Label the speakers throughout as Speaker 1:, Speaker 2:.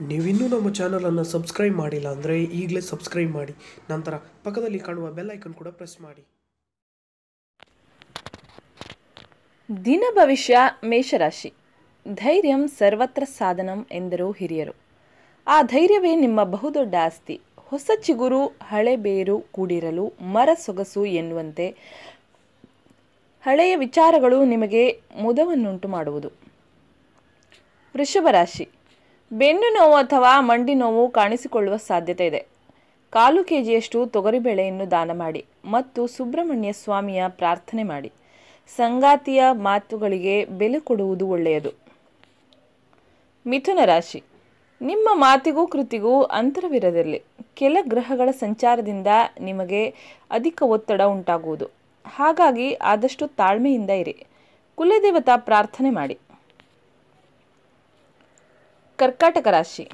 Speaker 1: ನೀವಿನ್ನೂ ನಮ್ಮ ಚಾನಲನ್ನು ಸಬ್ಸ್ಕ್ರೈಬ್ ಮಾಡಿಲ್ಲ ಅಂದರೆ ಈಗಲೇ ಸಬ್ಸ್ಕ್ರೈಬ್ ಮಾಡಿ. ನಂತರ ಪಕ್ಕದಲ್ಲಿ ಕಾಣುವ ಬೆಲ್ ಐಕನ್ ಕೂಡ ಪ್ರೆಸ್ ಮಾಡಿ.
Speaker 2: ದಿನ ಭವಿಷ್ಯ ಮೇಷರಾಶಿ. ಧೈರ್ಯಂ ಸರ್ವತ್ರ ಸಾಧನಂ ಎಂದರು ಹಿರಿಯರು. ಆ ಧೈರ್ಯವೇ ನಿಮ್ಮ ಬಹುದೊಡ್ಡ ಆಸ್ತಿ. ಹೊಸ ಚಿಗುರು, ಹಳೆ ಬೇರು ಕೂಡಿರಲು ಮರ ಸೊಗಸು ಎನ್ನುವಂತೆ ಹಳೆಯ ವಿಚಾರಗಳು ನಿಮಗೆ ಮುದವನ್ನುಂಟು ಮಾಡುವುದು. ವೃಷಭ ರಾಶಿ ಬೆನ್ನು ನೋವು ಅಥವಾ ಮಂಡಿ ನೋವು ಕಾಣಿಸಿಕೊಳ್ಳುವ ಸಾಧ್ಯತೆ ಇದೆ. ಕಾಲು ಕೆಜಿಯಷ್ಟು ತೊಗರಿಬೇಳೆಯನ್ನು ದಾನ ಮಾಡಿ ಮತ್ತು ಸುಬ್ರಹ್ಮಣ್ಯ ಸ್ವಾಮಿಯ ಪ್ರಾರ್ಥನೆ ಮಾಡಿ. ಸಂಗಾತಿಯ ಮಾತುಗಳಿಗೆ ಬೆಲೆ ಕೊಡುವುದು ಒಳ್ಳೆಯದು. ಮಿಥುನ ರಾಶಿ. ನಿಮ್ಮ ಮಾತಿಗೂ ಕೃತಿಗೂ ಅಂತರವಿರದಿರಲಿ. ಕೆಲ ಗ್ರಹಗಳ ಸಂಚಾರದಿಂದ ನಿಮಗೆ ಅಧಿಕ ಒತ್ತಡ ಉಂಟಾಗುವುದು. ಹಾಗಾಗಿ ಆದಷ್ಟು ತಾಳ್ಮೆಯಿಂದ ಇರಿ. ಕುಲದೇವತಾ ಪ್ರಾರ್ಥನೆ ಮಾಡಿ. ಕರ್ಕಾಟಕ ರಾಶಿ.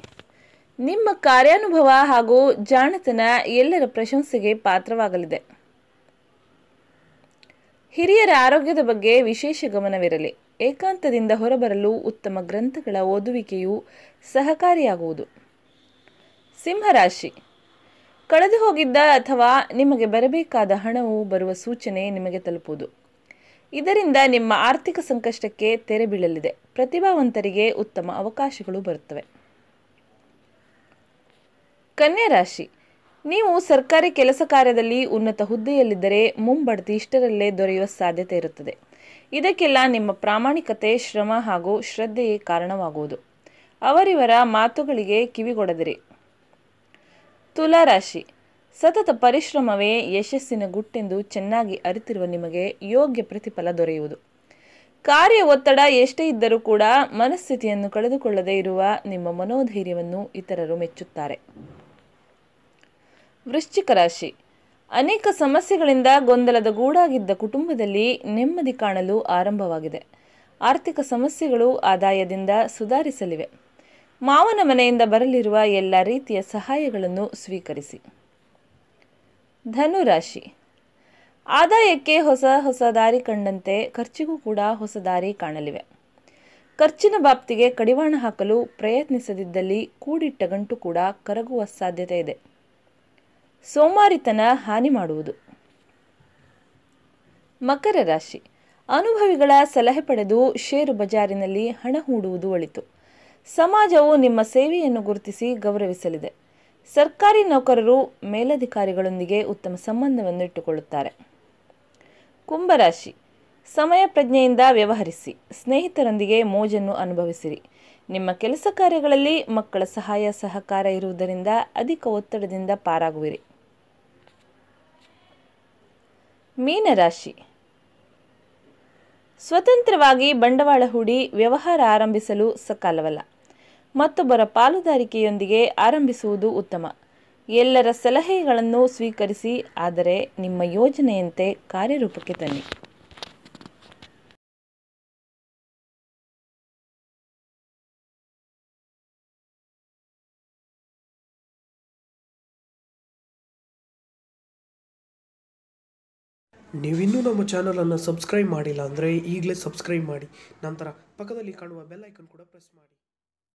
Speaker 2: ನಿಮ್ಮ ಕಾರ್ಯಾನುಭವ ಹಾಗೂ ಜಾಣತನ ಎಲ್ಲರ ಪ್ರಶಂಸೆಗೆ ಪಾತ್ರವಾಗಲಿದೆ. ಹಿರಿಯರ ಆರೋಗ್ಯದ ಬಗ್ಗೆ ವಿಶೇಷ ಗಮನವಿರಲಿ. ಏಕಾಂತದಿಂದ ಹೊರಬರಲು ಉತ್ತಮ ಗ್ರಂಥಗಳ ಓದುವಿಕೆಯು ಸಹಕಾರಿಯಾಗುವುದು. ಸಿಂಹರಾಶಿ ಕಳೆದು ಹೋಗಿದ್ದ ಅಥವಾ ನಿಮಗೆ ಬರಬೇಕಾದ ಹಣವು ಬರುವ ಸೂಚನೆ ನಿಮಗೆ ತಲುಪುವುದು. ಇದರಿಂದ ನಿಮ್ಮ ಆರ್ಥಿಕ ಸಂಕಷ್ಟಕ್ಕೆ ತೆರೆ ಬೀಳಲಿದೆ. ಪ್ರತಿಭಾವಂತರಿಗೆ ಉತ್ತಮ ಅವಕಾಶಗಳು ಬರುತ್ತವೆ. ಕನ್ಯಾ ರಾಶಿ. ನೀವು ಸರ್ಕಾರಿ ಕೆಲಸ ಕಾರ್ಯದಲ್ಲಿ ಉನ್ನತ ಹುದ್ದೆಯಲ್ಲಿದ್ದರೆ ಮುಂಬಡ್ತಿ ಇಷ್ಟರಲ್ಲೇ ದೊರೆಯುವ ಸಾಧ್ಯತೆ ಇರುತ್ತದೆ. ಇದಕ್ಕೆಲ್ಲ ನಿಮ್ಮ ಪ್ರಾಮಾಣಿಕತೆ, ಶ್ರಮ ಹಾಗೂ ಶ್ರದ್ಧೆಯೇ ಕಾರಣವಾಗುವುದು. ಅವರಿವರ ಮಾತುಗಳಿಗೆ ಕಿವಿಗೊಡದಿರಿ. ತುಲಾರಾಶಿ ಸತತ ಪರಿಶ್ರಮವೇ ಯಶಸ್ಸಿನ ಗುಟ್ಟೆಂದು ಚೆನ್ನಾಗಿ ಅರಿತಿರುವ ನಿಮಗೆ ಯೋಗ್ಯ ಪ್ರತಿಫಲ ದೊರೆಯುವುದು. ಕಾರ್ಯ ಒತ್ತಡ ಎಷ್ಟೇ ಇದ್ದರೂ ಕೂಡ ಮನಸ್ಥಿತಿಯನ್ನು ಕಳೆದುಕೊಳ್ಳದೇ ಇರುವ ನಿಮ್ಮ ಮನೋಧೈರ್ಯವನ್ನು ಇತರರು ಮೆಚ್ಚುತ್ತಾರೆ. ವೃಶ್ಚಿಕ ರಾಶಿ. ಅನೇಕ ಸಮಸ್ಯೆಗಳಿಂದ ಗೊಂದಲದ ಗೂಡಾಗಿದ್ದ ಕುಟುಂಬದಲ್ಲಿ ನೆಮ್ಮದಿ ಕಾಣಲು ಆರಂಭವಾಗಿದೆ. ಆರ್ಥಿಕ ಸಮಸ್ಯೆಗಳು ಆದಾಯದಿಂದ ಸುಧಾರಿಸಲಿವೆ. ಮಾವನ ಮನೆಯಿಂದ ಬರಲಿರುವ ಎಲ್ಲ ರೀತಿಯ ಸಹಾಯಗಳನ್ನು ಸ್ವೀಕರಿಸಿ. ಧನುರಾಶಿ. ಆದಾಯಕ್ಕೆ ಹೊಸ ಹೊಸ ದಾರಿ ಕಂಡಂತೆ ಖರ್ಚಿಗೂ ಕೂಡ ಹೊಸ ದಾರಿ ಕಾಣಲಿವೆ. ಖರ್ಚಿನ ಬಾಪ್ತಿಗೆ ಕಡಿವಾಣ ಹಾಕಲು ಪ್ರಯತ್ನಿಸದಿದ್ದಲ್ಲಿ ಕೂಡಿಟ್ಟ ಗಂಟು ಕೂಡ ಕರಗುವ ಸಾಧ್ಯತೆ ಇದೆ. ಸೋಮಾರಿತನ ಹಾನಿ ಮಾಡುವುದು. ಮಕರ ರಾಶಿ. ಅನುಭವಿಗಳ ಸಲಹೆ ಪಡೆದು ಷೇರು ಬಜಾರಿನಲ್ಲಿ ಹಣ ಹೂಡುವುದು ಒಳಿತು. ಸಮಾಜವು ನಿಮ್ಮ ಸೇವೆಯನ್ನು ಗುರುತಿಸಿ ಗೌರವಿಸಲಿದೆ. ಸರ್ಕಾರಿ ನೌಕರರು ಮೇಲಧಿಕಾರಿಗಳೊಂದಿಗೆ ಉತ್ತಮ ಸಂಬಂಧವನ್ನು ಇಟ್ಟುಕೊಳ್ಳುತ್ತಾರೆ ಕುಂಭರಾಶಿ. ಸಮಯ ಪ್ರಜ್ಞೆಯಿಂದ ವ್ಯವಹರಿಸಿ. ಸ್ನೇಹಿತರೊಂದಿಗೆ ಮೋಜನ್ನು ಅನುಭವಿಸಿರಿ. ನಿಮ್ಮ ಕೆಲಸ ಕಾರ್ಯಗಳಲ್ಲಿ ಮಕ್ಕಳ ಸಹಾಯ, ಸಹಕಾರ ಇರುವುದರಿಂದ ಅಧಿಕ ಒತ್ತಡದಿಂದ ಪಾರಾಗುವಿರಿ. ಮೀನರಾಶಿ. ಸ್ವತಂತ್ರವಾಗಿ ಬಂಡವಾಳ ಹೂಡಿ ವ್ಯವಹಾರ ಆರಂಭಿಸಲು ಸಕಾಲವಲ್ಲ. ಮತ್ತೊಬ್ಬರ ಪಾಲುದಾರಿಕೆಯೊಂದಿಗೆ ಆರಂಭಿಸುವುದು ಉತ್ತಮ. ಎಲ್ಲರ ಸಲಹೆಗಳನ್ನು ಸ್ವೀಕರಿಸಿ, ಆದರೆ ನಿಮ್ಮ ಯೋಜನೆಯಂತೆ ಕಾರ್ಯರೂಪಕ್ಕೆ ತನ್ನಿ
Speaker 1: ನೀವಿನ್ನೂ ನಮ್ಮ ಚಾನಲನ್ನು ಸಬ್ಸ್ಕ್ರೈಬ್ ಮಾಡಿಲ್ಲ ಅಂದರೆ ಈಗಲೇ ಸಬ್ಸ್ಕ್ರೈಬ್ ಮಾಡಿ. ನಂತರ ಪಕ್ಕದಲ್ಲಿ ಕಾಣುವ ಬೆಲ್ ಐಕನ್ ಕೂಡ ಪ್ರೆಸ್ ಮಾಡಿ.